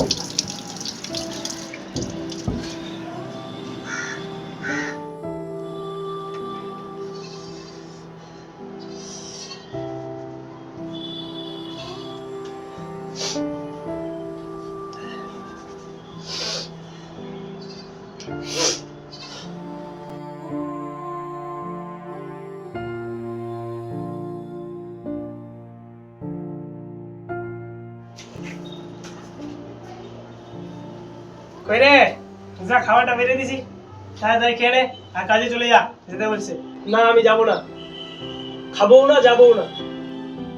you কই রে? যা খাবারটা বেড়ে দিছি। তাড়াতাড়ি খেয়ে নে আর কাজে চলে যা যেতে বলছে। না আমি যাব না। খাব না যাব না।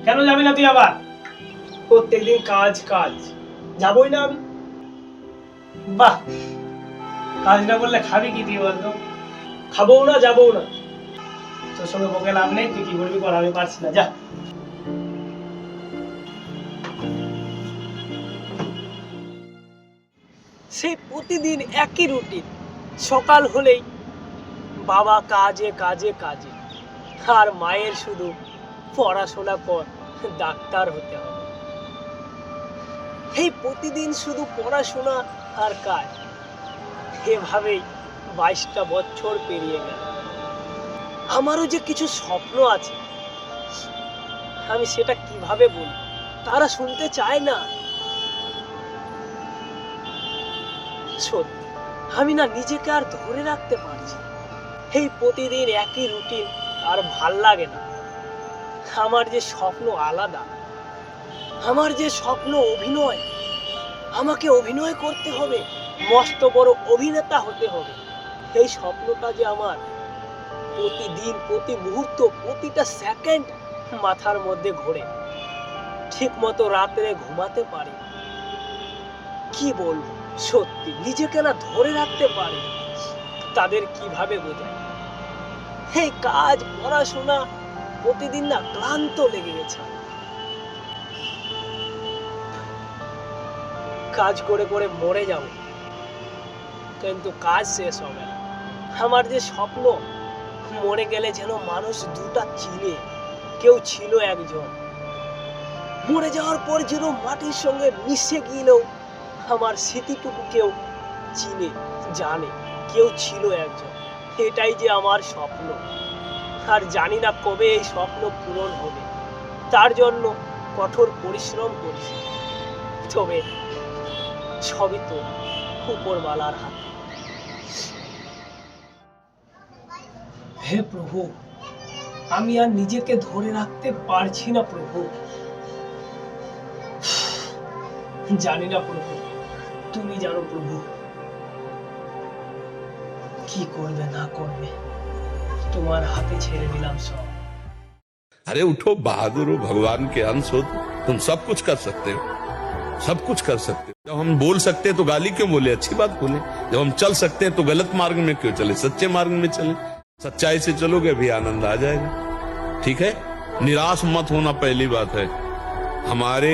কেন যাবি না তুই আবার? প্রত্যেকদিন কাজ কাজ। যাবই না আমি। বাহ! কাজ না করলে খাবি কি তুই বলতো? খাব না যাব না। তোর সঙ্গে বকে লাভ নেই তুই কি করবি কর আমি পারছি না। যা। সেই প্রতিদিন একই রুটিন। সকাল হলেই বাবা কাজে কাজে কাজে। আর মায়ের শুধু পড়াশোনা কর, ডাক্তার হতে হবে। এই প্রতিদিন শুধু পড়াশোনা আর কাজ। এভাবেই বাইশটা বছর পেরিয়ে গেল। আমারও যে কিছু স্বপ্ন আছে, আমি সেটা কীভাবে বলি তারা শুনতে চায় না? সত্যি আমি না নিজেকে আর ধরে রাখতে পারছি। এই প্রতিদিন একই রুটিন আর ভালো লাগে না। আমার যে স্বপ্ন আলাদা, আমার যে স্বপ্ন অভিনয়, আমাকে অভিনয় করতে হবে, মস্ত বড় অভিনেতা হতে হবে। এই স্বপ্নটা যে আমার, প্রতিদিন, প্রতি মুহূর্ত, প্রতিটা সেকেন্ড মাথার মধ্যে ঘোরে। ঠিক মতো রাত্রে ঘুমাতে পারি কি বলব? সত্যি, নিজেকে না ধরে রাখতে পারে। তাদের কীভাবে বোঝায়? এই কাজ, পড়াশোনা, প্রতিদিন না ক্লান্ত লেগে গেছে। কাজ করে করে মরে যাব। কিন্তু কাজ শেষ হবে আমার যে স্বপ্ন, মরে গেলে যেন মানুষ দুটা চিনে, কেউ ছিল একজন। মরে যাওয়ার পর যেন মাটির সঙ্গে মিশে গেলেও আমার স্মৃতিটুকু কেউ চিনে, জানে। কেউ ছিল একজন। এটাই যে আমার স্বপ্ন। আর জানি না কবে এই স্বপ্ন পূরণ হবে। তার জন্য কঠোর পরিশ্রম করছি। তবে সবই তো উপরওয়ালার হাতে। হে প্রভু, আমি আর নিজেকে ধরে রাখতে পারছি না প্রভু। জানি না প্রভু। তুমি জানো প্রভু কি করবে না করবে তোমার হাতে ছেড়ে দিলাম সব अरे उठो बहादुर हो भगवान के अंश हो तुम सब कुछ कर सकते हो सब कुछ कर सकते हो जब हम बोल सकते हैं तो गाली क्यों बोले अच्छी बात बोले जब हम चल सकते हैं तो गलत मार्ग में क्यों चले सच्चे मार्ग में चले सच्चाई से चलोगे भी आनंद आ जाएगा ठीक है निराश मत होना पहली बात है हमारे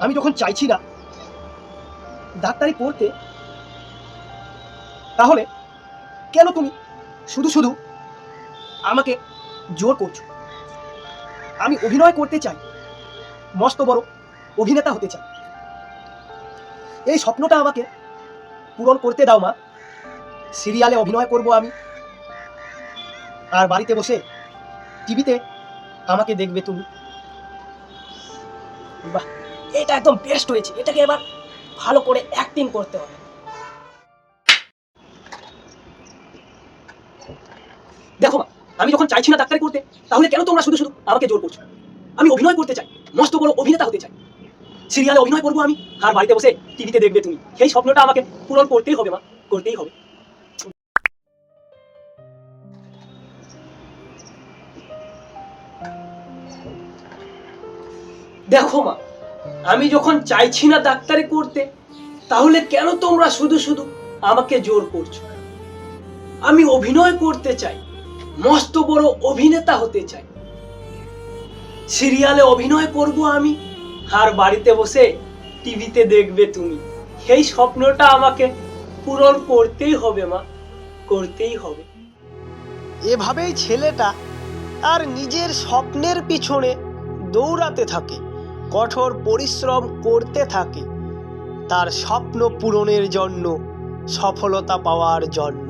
আমি যখন চাইছি না ডাক্তারি পড়তে, তাহলে কেন তুমি শুধু শুধু আমাকে জোর করছ? আমি অভিনয় করতে চাই, মস্ত বড় অভিনেতা হতে চাই। এই স্বপ্নটা আমাকে পূরণ করতে দাও মা। সিরিয়ালে অভিনয় করব আমি। আর বাড়িতে বসে টিভিতে আমাকে দেখবে তুমি। বাহ। এটা একদম বেস্ট হয়েছে। এটাকে এবার ভালো করে অ্যাক্টিং করতে হবে। দেখো আমি যখন চাইছি না ডাক্তারি করতে, তাহলে কেন তোমরা শুধু শুধু আমাকে জোর করছ? আমি অভিনয় করতে চাই, মস্ত বড় অভিনেতা হতে চাই। সিরিয়ালে অভিনয় করব আমি, আর বাড়িতে বসে টিভিতে দেখবে তুমি। সেই স্বপ্নটা আমাকে পূরণ করতেই হবে মা, করতেই হবে। দেখো মা আমি যখন চাইছি না ডাক্তারি করতে, তাহলে কেন তোমরা শুধু শুধু আমাকে জোর করছ আমি অভিনয় করতে চাই, মস্ত বড় অভিনেতা হতে চাই। সিরিয়ালে অভিনয় করব আমি, আর বাড়িতে বসে টিভিতে দেখবে তুমি। সেই স্বপ্নটা আমাকে পূরণ করতেই হবে, মা, করতেই হবে। এভাবেই ছেলেটা তার নিজের স্বপ্নের পিছনে দৌড়াতে থাকে। কঠোর পরিশ্রম করতে থাকে। তার স্বপ্ন পূরণের জন্য সফলতা পাওয়ার জন্য।